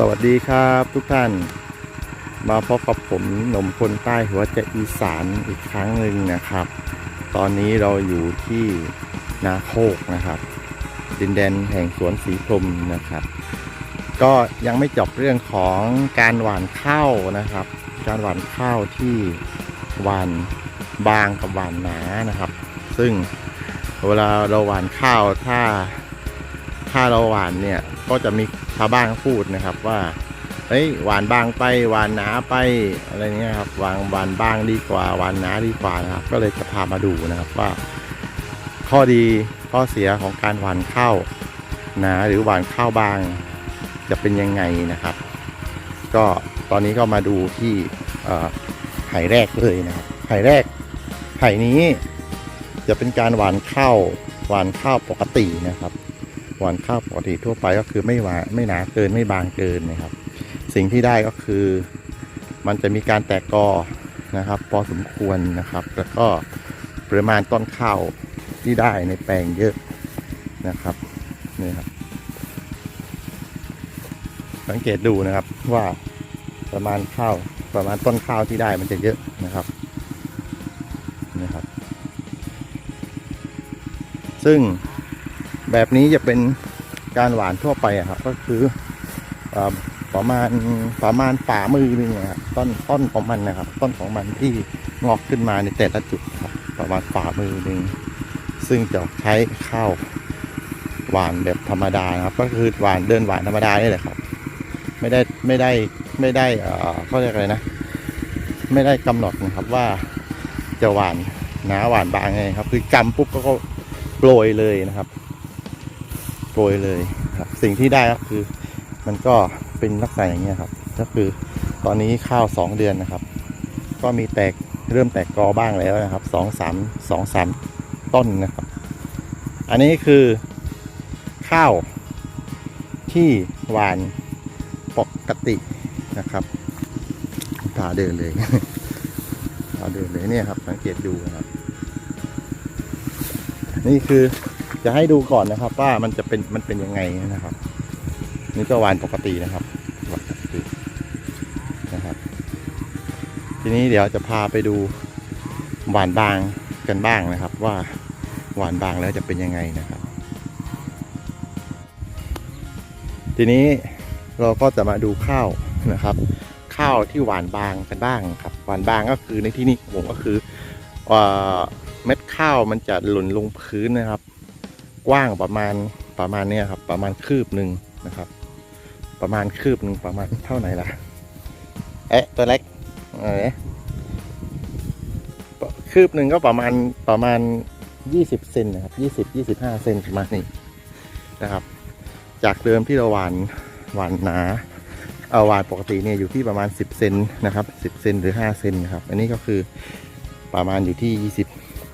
สวัสดีครับทุกท่าน มาพบกับผมหนมคนใต้หัวใจอีสานอีกครั้งหนึ่งนะครับ ตอนนี้เราอยู่ที่นาโคกนะครับ ดินแดนแห่งสวนสีพรมนะครับ ก็ยังไม่จบเรื่องของการหว่านข้าวนะครับ การหว่านข้าวที่หว่านบางกับหว่านหนานะครับ ซึ่งเวลาเราหว่านข้าวถ้า ถ้าเราหวานเนี่ยก็จะมีชาวบ้านพูดนะครับว่าเฮ้ยหวานบางไปหวานหนาไปอะไรเงี้ยครับหวานหวานบางดีกว่าหวานหนาดีกว่านะครับ ก็เลยจะพามาดูนะครับว่า ข้อดีข้อเสียของการหวานข้าวหนาหรือหวานข้าวบางจะเป็นยังไงนะครับ ก็ตอนนี้ก็มาดูที่ไห่แรกเลยนะครับไห่แรกไห่นี้จะเป็นการหวานข้าวหวานข้าวปกตินะครับ หวานข้าวปกติทั่วไปก็คือไม่หวานไม่หนาเกินไม่บางเกินนะครับ สิ่งที่ได้ก็คือ มันจะมีการแตกกอนะครับพอสมควรนะครับ แล้วก็ปริมาณต้นข้าวที่ได้ในแปลงเยอะนะครับนี่ครับ สังเกตดูนะครับว่าประมาณข้าวประมาณต้นข้าวที่ได้มันจะเยอะนะครับนี่ครับ ซึ่ง แบบนี้จะเป็นการหวานทั่วไปครับ ก็คืออประมาณประมาณฝ่ามือหนึงนะครับต้นต้นของมันนะครับ ต้นของมันที่งอกขึ้นมาในแต่ละจุดครับ ประมาณฝ่ามือหนึ่งซึ่งจะใช้ข้าวหวานแบบธรรมดาครับ ก็คือหวานเดินหวานธรรมดานี่แหละครับ ไม่ได้ไม่ได้ไม่ได้เอ่อเขาเรียกอะไรนะ ไม่ได้กำหนดนะครับว่าจะหวานหนาหวานบางไงครับ คือกำปุ๊บก็โปรยเลยนะครับ ปรยเลยครับ สิ่งที่ได้ก็คือ มันก็เป็นลักษณะอย่างนี้ยครับ ก็คือตอนนี้ข้าวสองเดือนนะครับ ก็มีแตกเริ่มแตกกอบ้างแล้วนะครับสองสามสองสามต้นนะครับ อันนี้คือข้าวที่หวานปกตินะครับตาเดินเลยตาเดินเลยเนี่ยครับสังเกตดูนะครับ นี่คือ จะให้ดูก่อนนะครับ ว่ามันจะเป็นมันเป็นยังไงนะครับ นี่ก็หวานปกตินะครับวานปกตินะครับ ทีนี้เดี๋ยวจะพาไปดูหวานบางกันบ้างนะครับ ว่าหวานบางแล้วจะเป็นยังไงนะครับ ทีนี้เราก็จะมาดูข้าวนะครับ ข้าวที่หวานบางกันบ้างครับ หวานบางก็คือในที่นี้ผมก็คือเอ่อเม็ดข้าวมันจะหล่นลงพื้นนะครับ กว้างประมาณประมาณเนี้ยครับ ประมาณคืบหนึ่งนะครับ ประมาณคืบหนึ่งประมาณเท่าไหร่ล่ะเอ๊ะตัวเล็กเอ๊ะคืบหนึ่งก็ประมาณประมาณยี่สิบเซนนะครับยี่สิบยี่สิบห้าเซนประมาณนี้นะครับ จากเดิมที่เราหวานหวานหนาเอาหวานปกติเนี่ยอยู่ที่ประมาณ 10 เซนนะครับ 10 เซนหรือ 5 เซนครับ อันนี้ก็คือประมาณอยู่ที่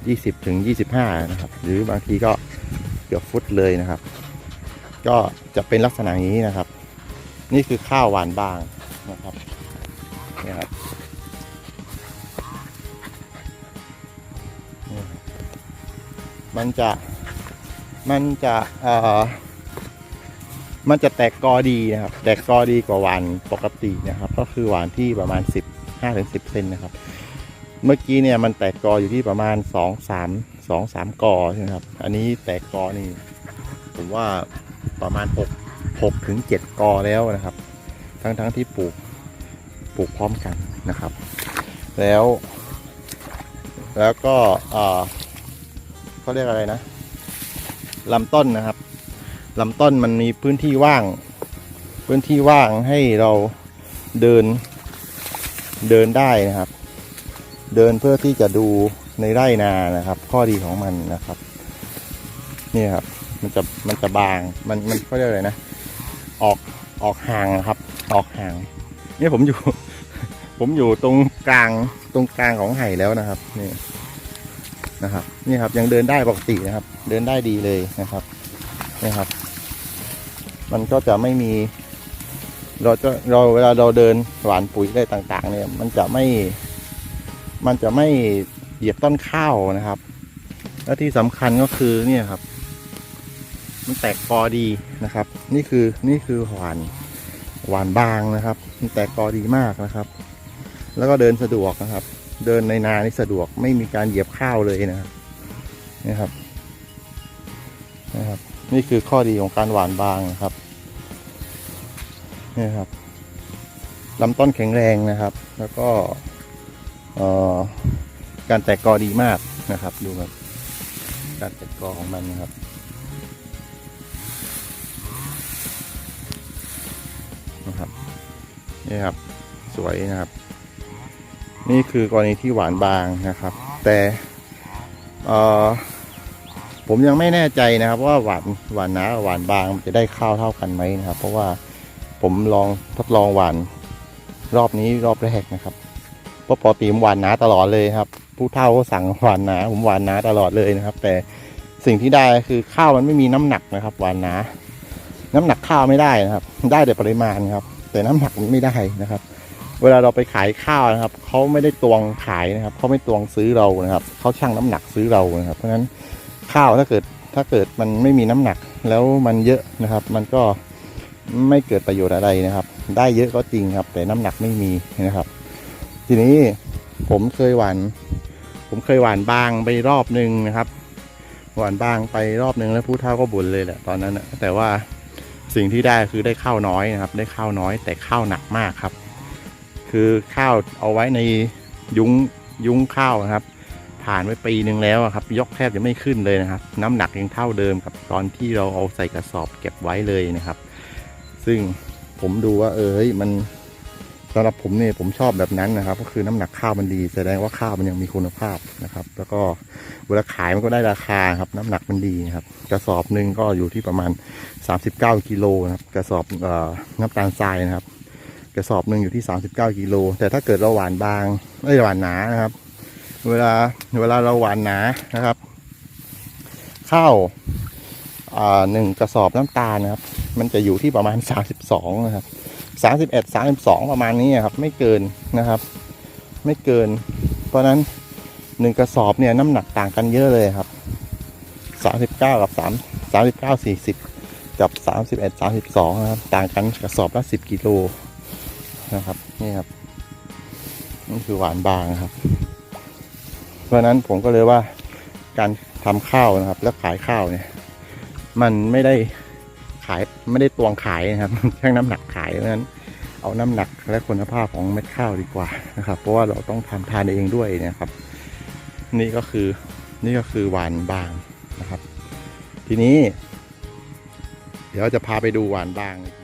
20 20 ถึง 25 นะครับ หรือบางทีก็ เกือบฟุตเลยนะครับ ก็จะเป็นลักษณะนี้นะครับ นี่คือข้าวหวานบางนะครับนี่ครับมันจะมันจะเอ่อมันจะแตกกอดีนะครับ แตกกอดีกว่าหวานปกตินะครับ ก็คือหวานที่ประมาณ10 5ถึง10เซนนะครับ เมื่อกี้เนี่ยมันแตกกออยู่ที่ประมาณ 2 3 2 3กอใช่ไหมครับ อันนี้แตกกอนี่ ผมว่าประมาณ6 6ถึง7กอแล้วนะครับ ทั้งทั้งที่ปลูกปลูกพร้อมกันนะครับ แล้ว แล้วก็อ่อเขาเรียกอะไรนะลำต้นนะครับลำต้นมันมีพื้นที่ว่าง พื้นที่ว่างให้เราเดินเดินได้นะครับ เดินเพื่อที่จะดู ในไร่นานะครับ ข้อดีของมันนะครับนี่ครับ มันจะมันจะบางมันมันเขาเรียกอะไรนะ ออกออกห่างครับ ออกห่างนี่ผมอยู่ ผมอยู่ตรงกลางตรงกลางของไห่แล้วนะครับนี่นะครับนี่ครับยังเดินได้ปกตินะครับ เดินได้ดีเลยนะครับนะครับ มันก็จะไม่มี เราจะเราเวลาเราเดินหวานปุ๋ยอะไรต่าง ๆ เนี่ย มันจะไม่มันจะไม่ เหยียบต้นข้าวนะครับ และที่สำคัญก็คือเนี่ยครับ มันแตกกอดีนะครับ นี่คือนี่คือหวานหวานบางนะครับ มันแตกกอดีมากนะครับ แล้วก็เดินสะดวกนะครับ เดินในนานี่สะดวกไม่มีการเหยียบข้าวเลยนะครับนี่ครับนะครับ นี่คือข้อดีของการหวานบางนะครับนี่ครับลำต้นแข็งแรงนะครับ แล้วก็ เอ่อ การแตกกอดีมากนะครับ ดูครับ การแตกกอของมันนะครับ นะครับนี่ครับ สวยนะครับ นี่คือกรณีที่หวานบางนะครับ แต่เออผมยังไม่แน่ใจนะครับ ว่าหวานหวานหนาหวานบางจะได้ข้าวเท่ากันไหมนะครับ เพราะว่าผมลองทดลองหวานรอบนี้รอบแรกนะครับ เพราะปกติผมหวานหนาตลอดเลยครับ ผู้เฒ่าก็สั่งหวานหนาผมหวานหนาตลอดเลยนะครับ แต่สิ่งที่ได้คือข้าวมันไม่มีน้ำหนักนะครับหวานหนา น้ำหนักข้าวไม่ได้นะครับ ได้แต่ปริมาณครับ แต่น้ำหนักไม่ได้นะครับ เวลาเราไปขายข้าวนะครับเขาไม่ได้ตวงขายนะครับเขาไม่ตวงซื้อเรานะครับเขาชั่งน้ำหนักซื้อเรานะครับ เพราะฉะนั้นข้าวถ้าเกิดถ้าเกิดมันไม่มีน้ำหนักแล้วมันเยอะนะครับ มันก็ไม่เกิดประโยชน์อะไรนะครับ ได้เยอะก็จริงครับ แต่น้ำหนักไม่มีนะครับ ทีนี้ผมเคยหวาน ผมเคยหวานบางไปรอบหนึ่งนะครับ หวานบางไปรอบหนึ่งแล้วผู้เฒ่าก็บ่นเลยแหละตอนนั้นนะแต่ว่าสิ่งที่ได้คือได้ข้าวน้อยนะครับ ได้ข้าวน้อยแต่ข้าวหนักมากครับ คือข้าวเอาไว้ในยุ้งยุ้งข้าวนะครับ ผ่านไปปีหนึ่งแล้วครับ ยกแทบจะไม่ขึ้นเลยนะครับ น้ำหนักยังเท่าเดิมกับตอนที่เราเอาใส่กระสอบเก็บไว้เลยนะครับ ซึ่งผมดูว่าเออเฮ้ยมัน สำหรับผมเนี่ยผมชอบแบบนั้นนะครับ ก็คือน้ำหนักข้าวมันดี แสดงว่าข้าวมันยังมีคุณภาพนะครับ แล้วก็เวลาขายมันก็ได้ราคาครับ น้ำหนักมันดีครับกระสอบหนึ่งก็อยู่ที่ประมาณ 39กิโลนะครับกระสอบอน้ำตาลทรายนะครับกระสอบหนึ่งอยู่ที่ 39กิโลแต่ถ้าเกิดเราหวานบางไม่หวานหนานะครับ เวลาเวลาเราหวานหนานะครับ ข้าวหนึ่งกระสอบน้ำตาลนะครับ มันจะอยู่ที่ประมาณ 32นะครับ 31 32ประมาณนี้ครับไม่เกินนะครับ ไม่เกิน เพราะนั้นหนึ่งกระสอบเนี่ยน้ำหนักต่างกันเยอะเลยครับ39กับ3 39 40กับ31 32นะครับต่างกันกระสอบละ10กิโลนะครับนี่ครับนี่คือหวานบางครับ เพราะฉะนั้นผมก็เลยว่าการทำข้าวนะครับ แล้วขายข้าวเนี่ย มันไม่ได้ ขายไม่ได้ตวงขายนะครับแค่น้ำหนักขายเพราะฉะนั้นเอาน้ำหนักและคุณภาพของเม็ดข้าวดีกว่านะครับ เพราะว่าเราต้องทำทานเองด้วยนะครับ นี่ก็คือนี่ก็คือหวานบางนะครับ ทีนี้ เดี๋ยวจะพาไปดูหวานบางอีก